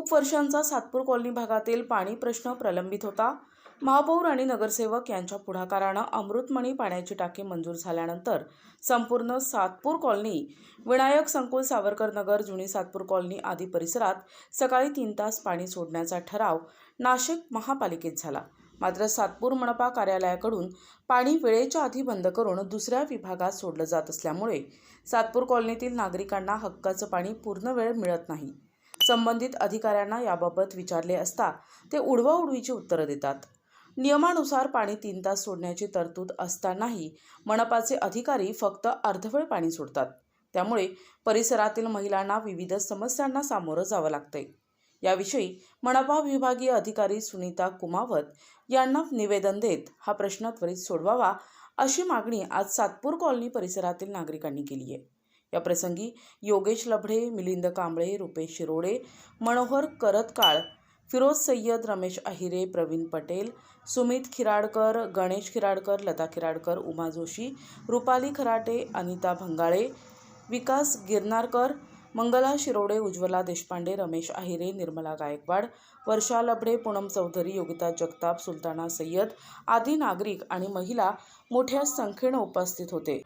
खूप वर्षांचा सातपूर कॉलनी भागातील पाणी प्रश्न प्रलंबित होता. महापौर आणि नगरसेवक यांच्या पुढाकारानं अमृतमणी पाण्याची टाकी मंजूर झाल्यानंतर संपूर्ण सातपूर कॉलनी विनायक संकुल सावरकर नगर जुनी सातपूर कॉलनी आदी परिसरात सकाळी तीन तास पाणी सोडण्याचा ठराव नाशिक महापालिकेत झाला. मात्र सातपूर मनपा कार्यालयाकडून पाणी वेळेच्या आधी बंद करून दुसऱ्या विभागात सोडलं जात असल्यामुळे सातपूर कॉलनीतील नागरिकांना हक्काचं पाणी पूर्ण वेळ मिळत नाही. संबंधित अधिकाऱ्यांना याबाबत विचारले असता ते उडवाउडवीची उत्तरं देतात. नियमानुसार पाणी तीन तास सोडण्याची तरतूद असतानाही मनपाचे अधिकारी फक्त अर्धवेळ पाणी सोडतात. त्यामुळे परिसरातील महिलांना विविध समस्यांना सामोरं जावं लागतंय. याविषयी मनपा विभागीय अधिकारी सुनीता कुमावत यांना निवेदन देत हा प्रश्न त्वरित सोडवावा अशी मागणी आज सातपूर कॉलनी परिसरातील नागरिकांनी केली आहे या प्रसंगी योगेश लभडे मिलिंद कांबळे रुपेश शिरोडे मनोहर करतकाळ फिरोज सय्यद रमेश अहिरे प्रवीण पटेल सुमित खिराडकर गणेश खिराडकर लता खिराडकर उमा जोशी रुपाली खराटे अनिता भंगाळे विकास गिरनारकर मंगला शिरोडे उज्ज्वला देशपांडे रमेश अहिरे निर्मला गायकवाड वर्षा लबडे पूनम चौधरी योगिता जगताप सुलताना सय्यद आदी नागरिक आणि महिला मोठ्या संख्येनं उपस्थित होते.